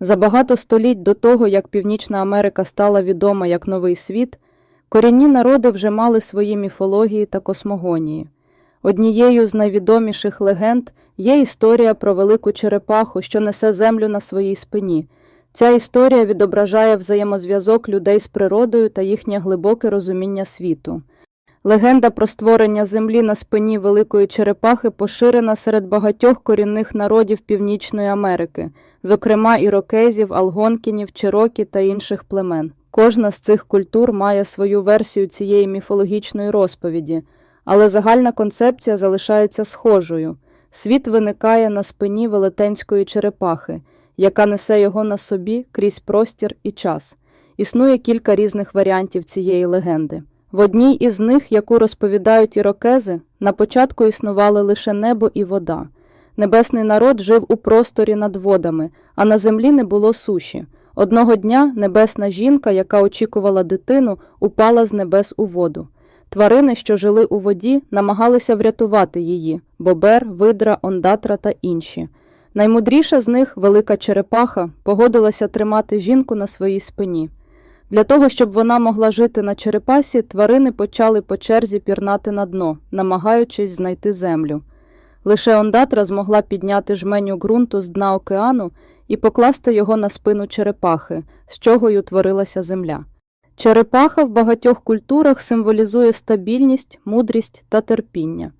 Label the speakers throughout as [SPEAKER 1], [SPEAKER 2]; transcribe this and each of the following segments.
[SPEAKER 1] За багато століть до того, як Північна Америка стала відома як Новий світ, корінні народи вже мали свої міфології та космогонії. Однією з найвідоміших легенд є історія про велику черепаху, що несе землю на своїй спині. Ця історія відображає взаємозв'язок людей з природою та їхнє глибоке розуміння світу. Легенда про створення землі на спині великої черепахи поширена серед багатьох корінних народів Північної Америки, зокрема ірокезів, алгонкінів, чирокі та інших племен. Кожна з цих культур має свою версію цієї міфологічної розповіді, але загальна концепція залишається схожою. Світ виникає на спині велетенської черепахи, яка несе його на собі крізь простір і час. Існує кілька різних варіантів цієї легенди. В одній із них, яку розповідають ірокези, на початку існували лише небо і вода. Небесний народ жив у просторі над водами, а на землі не було суші. Одного дня небесна жінка, яка очікувала дитину, упала з небес у воду. Тварини, що жили у воді, намагалися врятувати її бобер, видра, ондатра та інші. Наймудріша з них, велика черепаха, погодилася тримати жінку на своїй спині. Для того, щоб вона могла жити на черепасі, тварини почали по черзі пірнати на дно, намагаючись знайти землю. Лише ондатра змогла підняти жменю ґрунту з дна океану і покласти його на спину черепахи, з чого й утворилася земля. Черепаха в багатьох культурах символізує стабільність, мудрість та терпіння.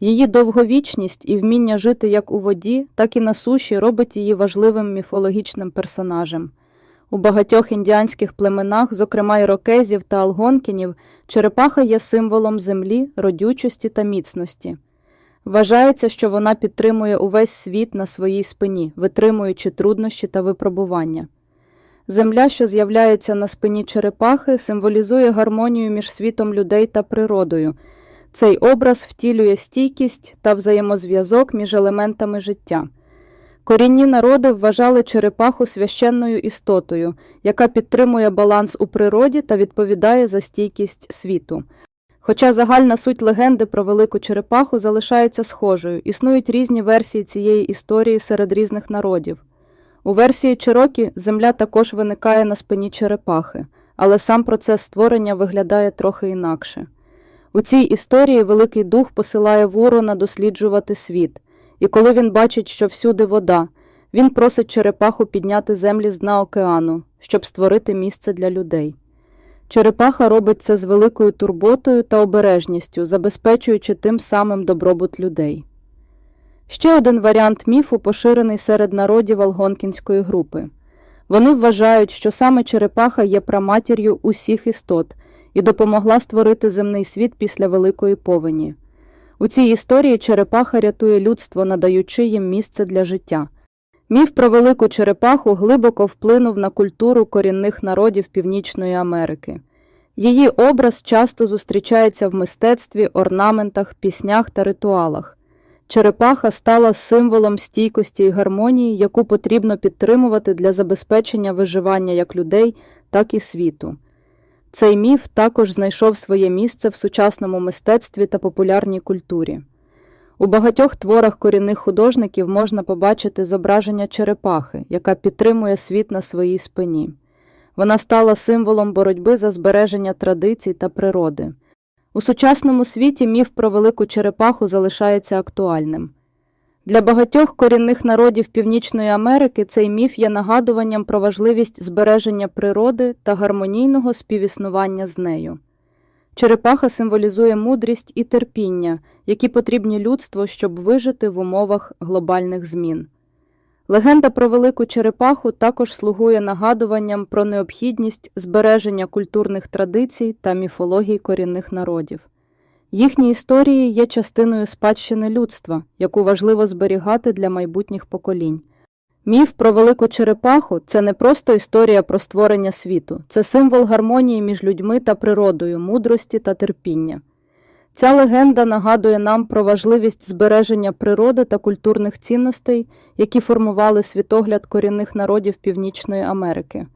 [SPEAKER 1] Її довговічність і вміння жити як у воді, так і на суші робить її важливим міфологічним персонажем. У багатьох індіанських племенах, зокрема ірокезів та алгонкінів, черепаха є символом землі, родючості та міцності. Вважається, що вона підтримує увесь світ на своїй спині, витримуючи труднощі та випробування. Земля, що з'являється на спині черепахи, символізує гармонію між світом людей та природою. Цей образ втілює стійкість та взаємозв'язок між елементами життя. Корінні народи вважали черепаху священною істотою, яка підтримує баланс у природі та відповідає за стійкість світу. Хоча загальна суть легенди про велику черепаху залишається схожою, існують різні версії цієї історії серед різних народів. У версії Чирокі земля також виникає на спині черепахи, але сам процес створення виглядає трохи інакше. У цій історії Великий Дух посилає ворона досліджувати світ, і коли він бачить, що всюди вода, він просить черепаху підняти землі з дна океану, щоб створити місце для людей. Черепаха робить це з великою турботою та обережністю, забезпечуючи тим самим добробут людей. Ще один варіант міфу поширений серед народів алгонкінської групи. Вони вважають, що саме черепаха є праматір'ю усіх істот і допомогла створити земний світ після Великої повені. У цій історії черепаха рятує людство, надаючи їм місце для життя. Міф про велику черепаху глибоко вплинув на культуру корінних народів Північної Америки. Її образ часто зустрічається в мистецтві, орнаментах, піснях та ритуалах. Черепаха стала символом стійкості і гармонії, яку потрібно підтримувати для забезпечення виживання як людей, так і світу. Цей міф також знайшов своє місце в сучасному мистецтві та популярній культурі. У багатьох творах корінних художників можна побачити зображення черепахи, яка підтримує світ на своїй спині. Вона стала символом боротьби за збереження традицій та природи. У сучасному світі міф про велику черепаху залишається актуальним. Для багатьох корінних народів Північної Америки цей міф є нагадуванням про важливість збереження природи та гармонійного співіснування з нею. Черепаха символізує мудрість і терпіння, які потрібні людству, щоб вижити в умовах глобальних змін. Легенда про велику черепаху також слугує нагадуванням про необхідність збереження культурних традицій та міфологій корінних народів. Їхні історії є частиною спадщини людства, яку важливо зберігати для майбутніх поколінь. Міф про велику черепаху це не просто історія про створення світу, це символ гармонії між людьми та природою, мудрості та терпіння. Ця легенда нагадує нам про важливість збереження природи та культурних цінностей, які формували світогляд корінних народів Північної Америки.